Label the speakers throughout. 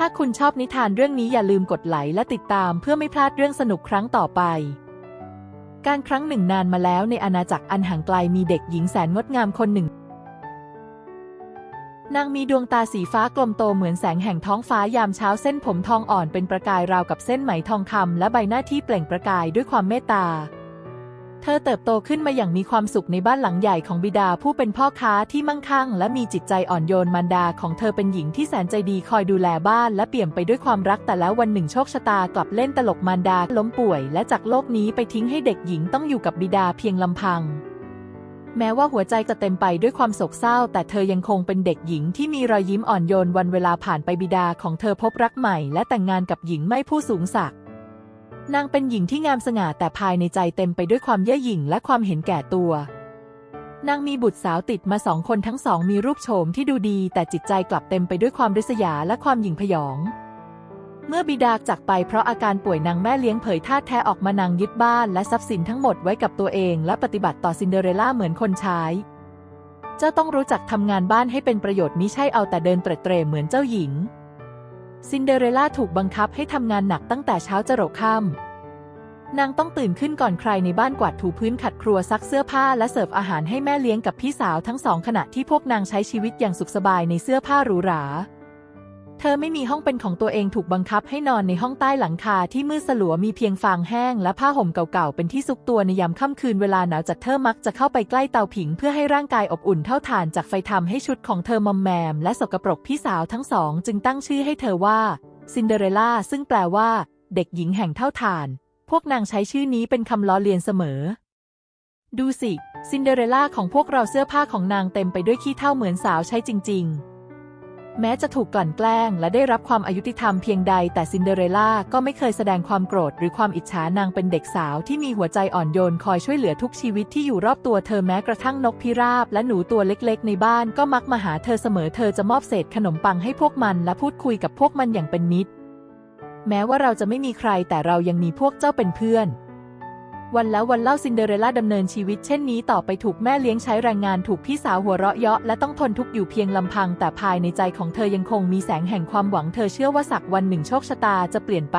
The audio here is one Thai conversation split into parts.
Speaker 1: ถ้าคุณชอบนิทานเรื่องนี้อย่าลืมกดไลค์และติดตามเพื่อไม่พลาดเรื่องสนุกครั้งต่อไป การครั้งหนึ่งนานมาแล้วในอาณาจักรอันห่างไกลมีเด็กหญิงแสนงดงามคนหนึ่ง นางมีดวงตาสีฟ้ากลมโตเหมือนแสงแห่งท้องฟ้ายามเช้าเส้นผมทองอ่อนเป็นประกายราวกับเส้นไหมทองคำและใบหน้าที่เปล่งประกายด้วยความเมตตา เธอเติบโตขึ้นมาอย่างมีความสุขในบ้านหลังใหญ่ของบิดาผู้เป็นพ่อค้าที่มั่งคั่ง และมีจิตใจอ่อนโยนมารดาของเธอเป็นหญิงที่แสนใจดีคอยดูแลบ้านและเปี่ยมไปด้วยความรักแต่แล้ววันหนึ่งโชคชะตากลับเล่นตลกมารดาล้มป่วย และจากโลกนี้ไปทิ้งให้เด็กหญิงต้องอยู่กับบิดาเพียงลำพัง แม้ว่าหัวใจจะเต็มไปด้วยความโศกเศร้า แต่เธอยังคงเป็นเด็กหญิงที่มีรอยยิ้มอ่อนโยนวันเวลาผ่านไปบิดาของเธอพบรักใหม่ และแต่งงานกับหญิงไม่ผู้สูงศักดิ์ นางเป็นหญิงที่งามสง่าแต่ภายในใจเต็มไปด้วยความเย่อหยิ่งและความเห็นแก่ตัว นางมีบุตรสาวติดมาสองคนทั้งสองมีรูปโฉมที่ดูดีแต่จิตใจกลับเต็มไปด้วยความริษยาและความหยิ่งพยอง เมื่อบิดาจากไปเพราะอาการป่วยนางแม่เลี้ยงเผยท่าแท้ออกมานางยึดบ้านและทรัพย์สินทั้งหมดไว้กับตัวเองและปฏิบัติต่อซินเดอเรลล่าเหมือนคนใช้เจ้าต้องรู้จักทำงานบ้านให้เป็นประโยชน์มิใช่เอาแต่เดินเตร็ดเตร่เหมือนเจ้าหญิง ซินเดอเรลล่าถูกบังคับให้ทำงานหนักตั้งแต่เช้าจรดค่ำนางต้องตื่นขึ้นก่อนใครในบ้านกวาดถูพื้นขัดครัวซักเสื้อผ้าและเสิร์ฟอาหารให้แม่เลี้ยงกับพี่สาวทั้งสองขณะที่พวกนางใช้ชีวิตอย่างสุขสบายในเสื้อผ้าหรูหรา เธอไม่มีห้องเป็นของตัวเองถูกบังคับให้นอนในห้องใต้หลังคาที่มืดสลัวมีเพียงฟางแห้งและผ้าห่มเก่าๆ เป็นที่ซุกตัวในยามค่ำคืนเวลาหนาวจัดเธอมักจะเข้าไปใกล้เตาผิงเพื่อให้ร่างกายอบอุ่นเท่าฐานจากไฟทำให้ชุดของเธอมอมแมม และสกปรกพี่สาวทั้งสอง จึงตั้งชื่อให้เธอว่าซินเดอเรลล่าซึ่งแปลว่า เด็กหญิงแห่งเท่าฐาน พวกนางใช้ชื่อนี้เป็นคำล้อเลียนเสมอ ดูสิ ซินเดอเรลล่าของพวกเราเสื้อผ้าของนางเต็มไปด้วยขี้เท่าเหมือนสาวใช้จริง ๆ แม้จะถูกกลั่นแกล้งและได้รับความอายุติธรรมเพียงใด แต่ซินเดอเรลล่าก็ไม่เคยแสดงความโกรธหรือความอิจฉานางเป็นเด็กสาวที่มีหัวใจอ่อนโยนคอยช่วยเหลือทุกชีวิตที่อยู่รอบตัวเธอแม้กระทั่งนกพิราบและหนูตัวเล็กๆ ในบ้านก็มักมาหาเธอเสมอเธอจะมอบเศษขนมปังให้พวกมันและพูดคุยกับพวกมันอย่างเป็นมิตร แม้ว่าเราจะไม่มีใครแต่เรายังมีพวกเจ้าเป็นเพื่อน วันแล้ววันเล่าซินเดอเรลล่าดำเนินชีวิตเช่นนี้ต่อไปถูกแม่เลี้ยงใช้แรงงานถูกพี่สาวหัวเราะเยาะและต้องทนทุกข์อยู่เพียงลำพัง แต่ภายในใจของเธอยังคงมีแสงแห่งความหวังเธอเชื่อว่าสักวันหนึ่งโชคชะตาจะเปลี่ยนไป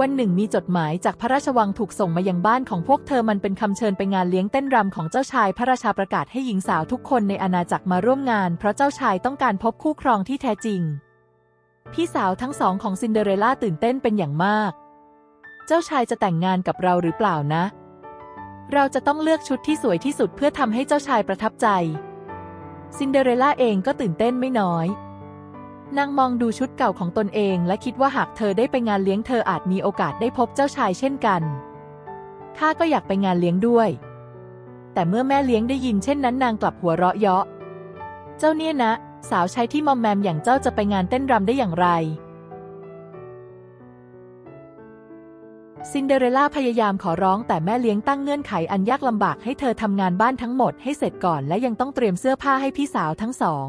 Speaker 1: วันหนึ่งมีจดหมายจากพระราชวังถูกส่งมายังบ้านของพวกเธอมันเป็นคำเชิญไปงานเลี้ยงเต้นรำของเจ้าชายพระราชาประกาศให้หญิงสาวทุกคนในอาณาจักรมาร่วมงาน เพราะเจ้าชายต้องการพบคู่ครองที่แท้จริง พี่สาวทั้งสองของซินเดอเรลล่าตื่นเต้นเป็นอย่างมาก เจ้าชายจะแต่งงานกับเราหรือเปล่านะ เราจะต้องเลือกชุดที่สวยที่สุดเพื่อทำให้เจ้าชายประทับใจ ซินเดอเรลล่าเองก็ตื่นเต้นไม่น้อย นางมองดูชุดเก่าของตนเองและคิดว่าหากเธอได้ไปงานเลี้ยงเธออาจมีโอกาสได้พบเจ้าชายเช่นกัน ข้าก็อยากไปงานเลี้ยงด้วย แต่เมื่อแม่เลี้ยงได้ยินเช่นนั้นนางกลับหัวเราะเยาะ เจ้าเนี่ยนะ สาวใช้ที่มอมแมมอย่างเจ้าจะไปงานเต้นรำได้อย่างไร ซินเดอเรลล่าพยายามขอร้องแต่แม่เลี้ยงตั้งเงื่อนไขอันยากลำบากให้เธอทำงานบ้านทั้งหมดให้เสร็จก่อนและยังต้องเตรียมเสื้อผ้าให้พี่สาวทั้งสอง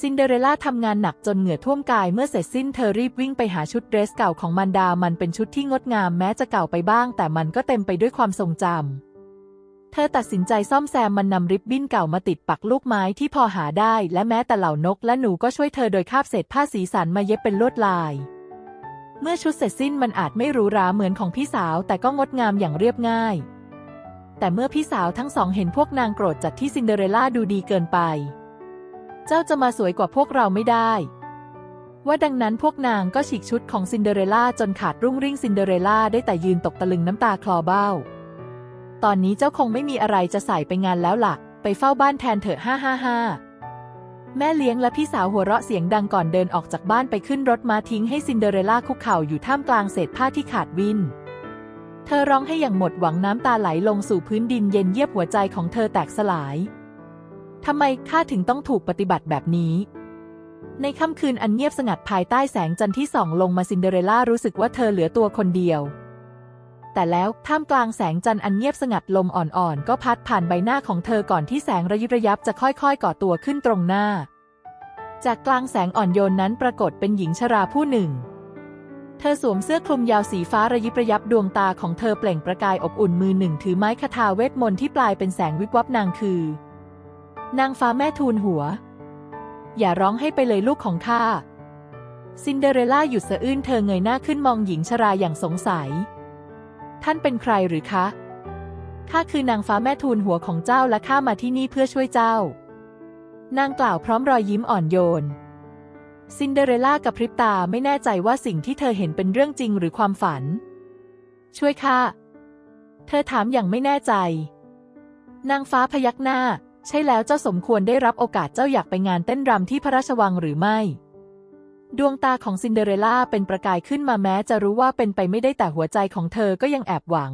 Speaker 1: ซินเดอเรลล่าทำงานหนักจนเหงื่อท่วมกายเมื่อเสร็จสิ้นเธอรีบวิ่งไปหาชุดเดรสเก่าของมันดา มันเป็นชุดที่งดงามแม้จะเก่าไปบ้าง แต่มันก็เต็มไปด้วยความทรงจำ เธอตัดสินใจซ่อมแซมมันนำริบบิ้นเก่ามาติดปักลูกไม้ที่พอหาได้ และแม้แต่เหล่านกและหนูก็ช่วยเธอโดยคาบเศษผ้าสีสันมาเย็บเป็นลวดลาย เมื่อชุดเสร็จสิ้นมันอาจไม่หรูหราเหมือนของพี่สาวแต่ก็งดงามอย่างเรียบง่าย แต่เมื่อพี่สาวทั้งสองเห็นพวกนางโกรธจัดที่ซินเดอเรลล่าดูดีเกินไป เจ้าจะมาสวยกว่าพวกเราไม่ได้ ว่าดังนั้นพวกนางก็ฉีกชุดของซินเดอเรลล่าจนขาดรุ่งริ่งซินเดอเรลล่าได้แต่ยืนตกตะลึงน้ำตาคลอเบ้า ตอนนี้เจ้าคงไม่มีอะไรจะใส่ไปงานแล้วล่ะ ไปเฝ้าบ้านแทนเถอะฮ่าฮ่าฮ่า แม่เลี้ยงและพี่สาวหัวเราะเสียงดังก่อนเดินออกจากบ้านไปขึ้นรถม้าทิ้งให้ซินเดอเรลล่าคุกเข่าอยู่ท่ามกลางเศษผ้าที่ขาดวิน เธอร้องให้อย่างหมดหวังน้ำตาไหลลงสู่พื้นดินเย็นเยียบหัวใจของเธอแตกสลาย ทำไมข้าถึงต้องถูกปฏิบัติแบบนี้ ในค่ำคืนอันเงียบสงัดภายใต้แสงจันทร์ที่ส่องลงมาซินเดอเรลล่ารู้สึกว่าเธอเหลือตัวคนเดียว แต่แล้วท่ามกลางแสงจันทร์อันเงียบสงัดลมอ่อนๆ ก็พัดผ่านใบหน้าของเธอก่อนที่แสงระยิบระยับจะค่อยๆ ก่อตัวขึ้นตรงหน้า จากกลางแสงอ่อนโยนนั้นปรากฏเป็นหญิงชราผู้หนึ่ง เธอสวมเสื้อคลุมยาวสีฟ้าระยิบระยับดวงตาของเธอเปล่งประกายอบอุ่นมือหนึ่งถือไม้คทาเวทมนต์ที่ปลายเป็นแสงวิบวับนางคือ นางฟ้าแม่ทูลหัว อย่าร้องให้ไปเลยลูกของข้าซินเดอเรลล่าหยุดสะอื้นเธอเงยหน้าขึ้นมองหญิงชราอย่างสงสัย ท่านเป็นใครหรือคะ ข้าคือนางฟ้าแม่ทูลหัวของเจ้าและข้ามาที่นี่เพื่อช่วยเจ้า นางกล่าวพร้อมรอยยิ้มอ่อนโยน ซินเดอเรลล่ากระพริบตาไม่แน่ใจว่าสิ่งที่เธอเห็นเป็นเรื่องจริงหรือความฝัน ช่วยข้า เธอถามอย่างไม่แน่ใจ นางฟ้าพยักหน้า ใช่แล้วเจ้าสมควรได้รับโอกาสเจ้าอยากไปงานเต้นรำที่พระราชวังหรือไม่ ดวงตาของซินเดอเรลล่าเป็นประกายขึ้นมาแม้จะรู้ว่าเป็นไปไม่ได้แต่หัวใจของเธอก็ยังแอบหวัง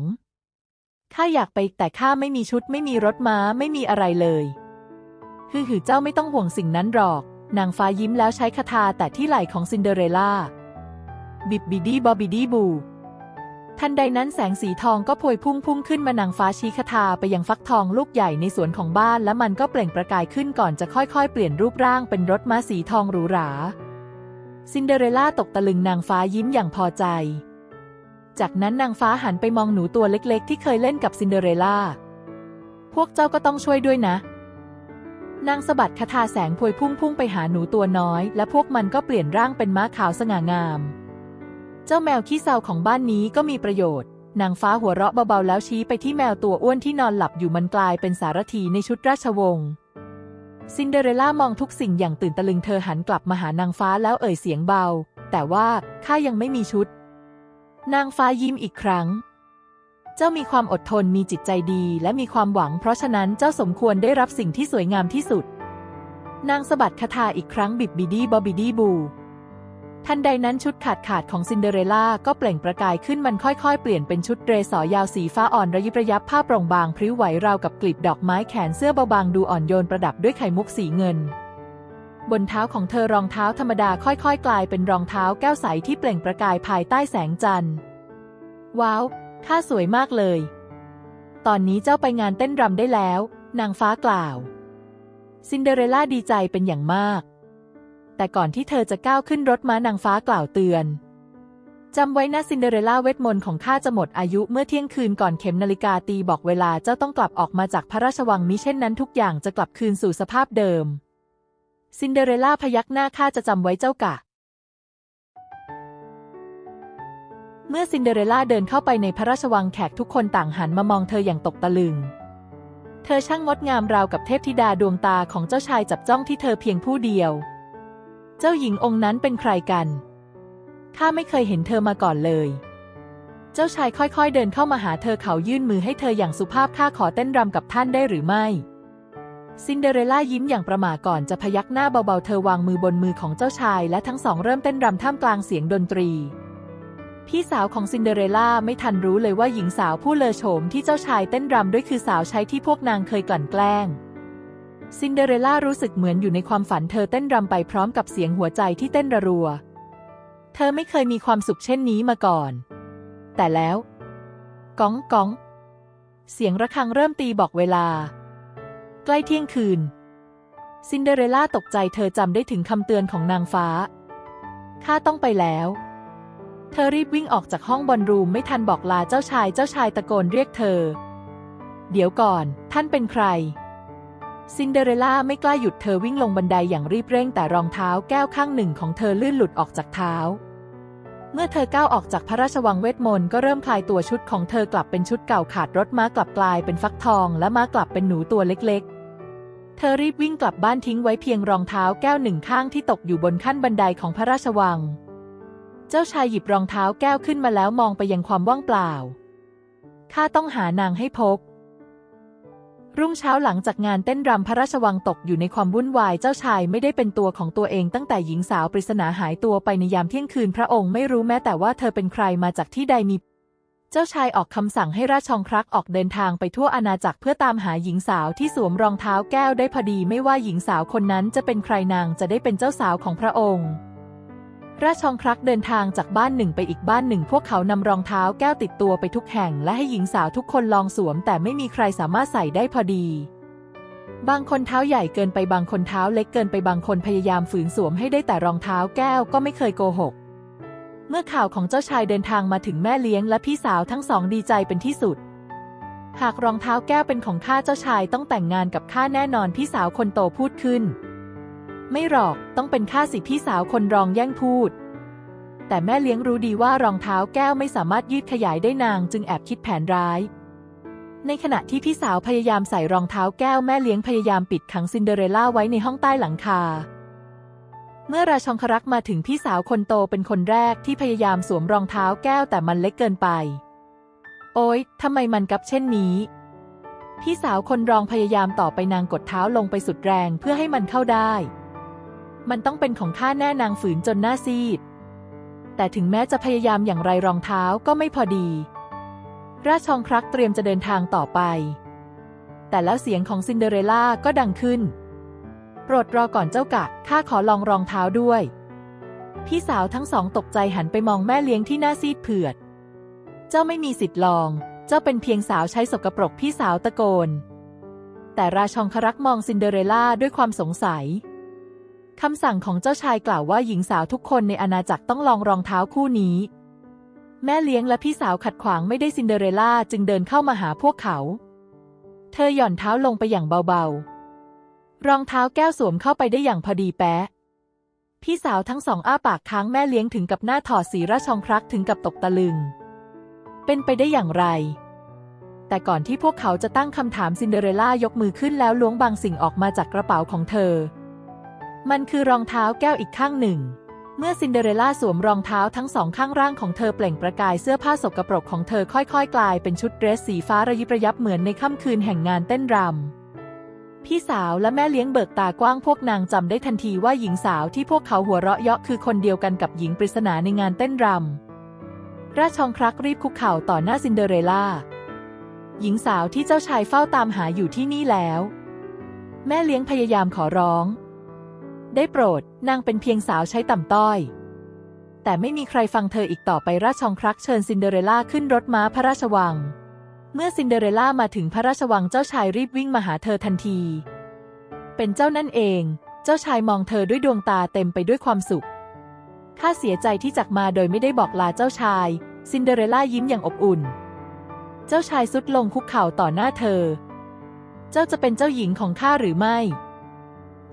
Speaker 1: ข้าอยากไปแต่ข้าไม่มีชุดไม่มีรถม้าไม่มีอะไรเลย ฮือหือเจ้าไม่ต้องห่วงสิ่งนั้นหรอก นางฟ้ายิ้มแล้วใช้คาถาแต่ที่ไหล่ของซินเดอเรลล่า บิบบิดีบอบิดีบู ทันใดนั้นแสงสีทองก็พวยพุ่งพุ่งขึ้นมานางฟ้าชี้คาถาไปยังฟักทองลูกใหญ่ในสวนของบ้านและมันก็เปล่งประกายขึ้นก่อนจะค่อยๆ เปลี่ยนรูปร่างเป็นรถม้าสีทองหรูหรา ซินเดอเรลล่าตกตะลึงนางฟ้ายิ้มอย่างพอใจ จากนั้นนางฟ้าหันไปมองหนูตัวเล็กๆ ที่เคยเล่นกับซินเดอเรลล่า พวกเจ้าก็ต้องช่วยด้วยนะ นางสะบัดคาถาแสงพวยพุ่งพุ่งไปหาหนูตัวน้อย และพวกมันก็เปลี่ยนร่างเป็นม้าขาวสง่างาม เจ้าแมวขี้เศร้าของบ้านนี้ก็มีประโยชน์ นางฟ้าหัวเราะเบาๆแล้วชี้ไปที่แมวตัวอ้วนที่นอนหลับอยู่มันกลายเป็นสารถีในชุดราชวงศ์ ซินเดอเรลล่ามองทุกสิ่งอย่างตื่นตะลึงเธอหันกลับมาหานางฟ้าแล้วเอ่ยเสียงเบา แต่ว่าข้ายังไม่มีชุด นางฟ้ายิ้มอีกครั้ง เจ้ามีความอดทนมีจิตใจดีและมีความหวัง เพราะฉะนั้นเจ้าสมควรได้รับสิ่งที่สวยงามที่สุด นางสะบัดคาถาอีกครั้งบิบบิดีบอบิดีบู ทันใดนั้นชุดขาดขาดของซินเดอเรลล่าก็เปล่งประกายขึ้นมันค่อยๆ เปลี่ยนเป็นชุดเดรสอยาวสีฟ้าอ่อนระยิบระยับผ้าโปร่งบางพริ้วไหวราวกับกลีบดอกไม้แขนเสื้อเบาบางดูอ่อนโยนประดับด้วยไข่มุกสีเงิน บนเท้าของเธอรองเท้าธรรมดาค่อยๆ กลายเป็นรองเท้าแก้วใสที่เปล่งประกายภายใต้แสงจันทร์ ว้าวข้าสวยมากเลย ตอนนี้เจ้าไปงานเต้นรำได้แล้ว นางฟ้ากล่าว ซินเดอเรลล่าดีใจเป็นอย่างมาก แต่ก่อนที่เธอจะก้าวขึ้นรถม้านางฟ้ากล่าวเตือนจำไว้นะซินเดอเรลล่าเวทมนต์ของข้าจะหมดอายุเมื่อเที่ยงคืนก่อนเข็มนาฬิกาตีบอกเวลาเจ้าต้องกลับออกมาจากพระราชวังมิเช่นนั้นทุกอย่างจะกลับคืนสู่สภาพเดิม ซินเดอเรลล่าพยักหน้าข้าจะจำไว้เจ้ากะ เมื่อซินเดอเรลล่าเดินเข้าไปในพระราชวังแขกทุกคนต่างหันมามองเธออย่างตกตะลึง เธอช่างงดงามราวกับเทพธิดาดวงตาของเจ้าชายจับจ้องที่เธอเพียงผู้เดียว เจ้าหญิงองค์นั้นเป็นใครกัน ข้าไม่เคยเห็นเธอมาก่อนเลย เจ้าชายค่อยๆ เดินเข้ามาหาเธอเขายื่นมือให้เธออย่างสุภาพข้าขอเต้นรำกับท่านได้หรือไม่ ซินเดอเรลล่ายิ้มอย่างประหม่าก่อนจะพยักหน้าเบาๆ เธอวางมือบนมือของเจ้าชายและทั้งสองเริ่มเต้นรำท่ามกลางเสียงดนตรี พี่สาวของซินเดอเรลล่าไม่ทันรู้เลยว่าหญิงสาวผู้เลอโฉมที่เจ้าชายเต้นรำด้วยคือสาวใช้ที่พวกนางเคยกลั่นแกล้ง ซินเดอเรลล่ารู้สึกเหมือนอยู่ในความฝันเธอเต้นรำไปพร้อมกับเสียงหัวใจที่เต้นระรัว เธอไม่เคยมีความสุขเช่นนี้มาก่อน แต่แล้วก้องก้อง เสียงระฆังเริ่มตีบอกเวลา ใกล้เที่ยงคืน ซินเดอเรลล่าตกใจเธอจำได้ถึงคำเตือนของนางฟ้า ข้าต้องไปแล้ว เธอรีบวิ่งออกจากห้องบอลรูมไม่ทันบอกลาเจ้าชายเจ้าชายตะโกนเรียกเธอ เดี๋ยวก่อน ท่านเป็นใคร ซินเดอเรลล่าไม่กล้าหยุดเธอวิ่งลงบันไดอย่างรีบเร่งแต่รองเท้าแก้วข้างหนึ่งของเธอลื่นหลุดออกจากเท้า เมื่อเธอก้าวออกจากพระราชวังเวทมนต์ก็เริ่มคลายตัวชุดของเธอกลับเป็นชุดเก่าขาดรถม้ากลับกลายเป็นฟักทองและม้ากลับเป็นหนูตัวเล็กๆ เธอรีบวิ่งกลับบ้านทิ้งไว้เพียงรองเท้าแก้วหนึ่งข้างที่ตกอยู่บนขั้นบันไดของพระราชวัง เจ้าชายหยิบรองเท้าแก้วขึ้นมาแล้วมองไปยังความว่างเปล่าข้าต้องหานางให้พบ รุ่งเช้าหลังจากงานเต้นรำพระราชวังตกอยู่ในความวุ่นวายเจ้าชายไม่ได้เป็นตัวของตัวเองตั้งแต่หญิงสาวปริศนาหายตัวไปในยามเที่ยงคืนพระองค์ไม่รู้แม้แต่ว่าเธอเป็นใครมาจากที่ใดมี เจ้าชายออกคำสั่งให้ราชองครักษ์ออกเดินทางไปทั่วอาณาจักรเพื่อตามหาหญิงสาวที่สวมรองเท้าแก้วได้พอดีไม่ว่าหญิงสาวคนนั้นจะเป็นใครนางจะได้เป็นเจ้าสาวของพระองค์ ราชองครักเดินทางจากบ้านหนึ่งไปอีกบ้านหนึ่ง พวกเขานำรองเท้าแก้วติดตัวไปทุกแห่ง และให้หญิงสาวทุกคนลองสวม แต่ไม่มีใครสามารถใส่ได้พอดี บางคนเท้าใหญ่เกินไปบางคนเท้าเล็กเกินไปบางคนพยายามฝืนสวมให้ได้แต่รองเท้าแก้วก็ไม่เคยโกหก เมื่อข่าวของเจ้าชายเดินทางมาถึงแม่เลี้ยงและพี่สาวทั้งสองดีใจเป็นที่สุด หากรองเท้าแก้วเป็นของข้าเจ้าชายต้องแต่งงานกับข้าแน่นอนพี่สาวคนโตพูดขึ้น ไม่หรอกต้องเป็นข้าสิพี่สาวคนรองแย่งพูด แต่แม่เลี้ยงรู้ดีว่ารองเท้าแก้วไม่สามารถยืดขยายได้นางจึงแอบคิดแผนร้าย ในขณะที่พี่สาวพยายามใส่รองเท้าแก้วแม่เลี้ยงพยายามปิดขังซินเดอเรลล่าไว้ในห้องใต้หลังคา เมื่อราชองครักษ์มาถึงพี่สาวคนโตเป็นคนแรกที่พยายามสวมรองเท้าแก้วแต่มันเล็กเกินไป โอ๊ยทำไมมันกับเช่นนี้พี่สาวคนรองพยายามต่อไปนางกดเท้าลงไปสุดแรงเพื่อให้มันเข้าได้ มันต้องเป็นของข้าแน่นางฝืนจนหน้าซีด แต่ถึงแม้จะพยายามอย่างไรรองเท้าก็ไม่พอดี ราชองครักเตรียมจะเดินทางต่อไป แต่แล้วเสียงของซินเดอเรลล่าก็ดังขึ้น โปรดรอก่อนเจ้ากะ ข้าขอลองรองเท้าด้วย พี่สาวทั้งสองตกใจหันไปมองแม่เลี้ยงที่หน้าซีดเผือด เจ้าไม่มีสิทธิ์ลอง เจ้าเป็นเพียงสาวใช้สกปรกพี่สาวตะโกน แต่ราชองครักมองซินเดอเรลล่าด้วยความสงสัย คำสั่งของเจ้าชายกล่าวว่าหญิงสาวทุกคนในอาณาจักรต้องลองรองเท้าคู่นี้ แม่เลี้ยงและพี่สาวขัดขวางไม่ได้ซินเดอเรลล่าจึงเดินเข้ามาหาพวกเขา เธอหย่อนเท้าลงไปอย่างเบาๆ รองเท้าแก้วสวมเข้าไปได้อย่างพอดีแป๊ะ พี่สาวทั้งสองอ้าปากค้างแม่เลี้ยงถึงกับหน้าถอดสีราชองครักถึงกับตกตะลึง เป็นไปได้อย่างไร แต่ก่อนที่พวกเขาจะตั้งคำถามซินเดอเรลล่ายกมือขึ้นแล้วล้วงบางสิ่งออกมาจากกระเป๋าของเธอ มันคือรองเท้าแก้วอีกข้างหนึ่ง เมื่อซินเดอเรลล่าสวมรองเท้าทั้งสองข้างร่างของเธอเปล่งประกายเสื้อผ้าสกปรกของเธอค่อยๆ กลายเป็นชุดเดรสสีฟ้าระยิบระยับเหมือนในค่ำคืนแห่งงานเต้นรำ พี่สาวและแม่เลี้ยงเบิกตากว้างพวกนางจำได้ทันทีว่าหญิงสาวที่พวกเขาหัวเราะเยาะคือคนเดียวกันกับหญิงปริศนาในงานเต้นรำ ราชองครักษ์รีบคุกเข่าต่อหน้าซินเดอเรลล่า หญิงสาวที่เจ้าชายเฝ้าตามหาอยู่ที่นี่แล้ว แม่เลี้ยงพยายามขอร้อง ได้โปรดนางเป็นเพียงสาวใช้ต่ำต้อย แต่ไม่มีใครฟังเธออีกต่อไปราชองครักษ์เชิญซินเดอเรลล่าขึ้นรถม้าพระราชวัง เมื่อซินเดอเรลล่ามาถึงพระราชวังเจ้าชายรีบวิ่งมาหาเธอทันที เป็นเจ้านั่นเอง เจ้าชายมองเธอด้วยดวงตาเต็มไปด้วยความสุขข้าเสียใจที่จากมาโดยไม่ได้บอกลาเจ้าชาย ซินเดอเรลล่ายิ้มอย่างอบอุ่น เจ้าชายสุดลงคุกเข่าต่อหน้าเธอ เจ้าจะเป็นเจ้าหญิงของข้าหรือไม่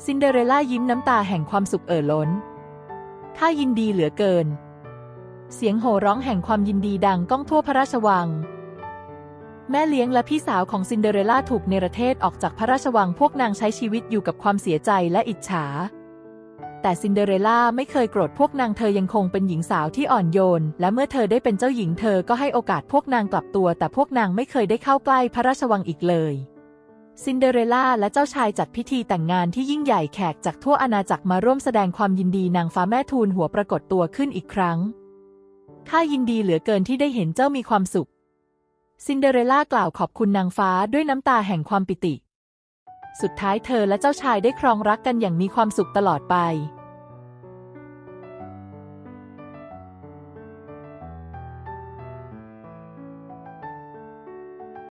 Speaker 1: ซินเดอเรลล่ายิ้มน้ำตาแห่งความสุขเอ่อล้น ข้ายินดีเหลือเกิน เสียงโห่ร้องแห่งความยินดีดังก้องทั่วพระราชวัง แม่เลี้ยงและพี่สาวของซินเดอเรลล่าถูกเนรเทศออกจากพระราชวังพวกนางใช้ชีวิตอยู่กับความเสียใจและอิจฉา แต่ซินเดอเรลล่าไม่เคยโกรธพวกนางเธอยังคงเป็นหญิงสาวที่อ่อนโยน และเมื่อเธอได้เป็นเจ้าหญิงเธอก็ให้โอกาสพวกนางกลับตัว แต่พวกนางไม่เคยได้เข้าใกล้พระราชวังอีกเลย ซินเดอเรลล่าและเจ้าชายจัดพิธีแต่งงานที่ยิ่งใหญ่แขกจากทั่วอาณาจักรมาร่วมแสดงความยินดีนางฟ้าแม่ทูลหัวปรากฏตัวขึ้นอีกครั้ง ข้ายินดีเหลือเกินที่ได้เห็นเจ้ามีความสุข ซินเดอเรลล่ากล่าวขอบคุณนางฟ้าด้วยน้ำตาแห่งความปิติ สุดท้ายเธอและเจ้าชายได้ครองรักกันอย่างมีความสุขตลอดไป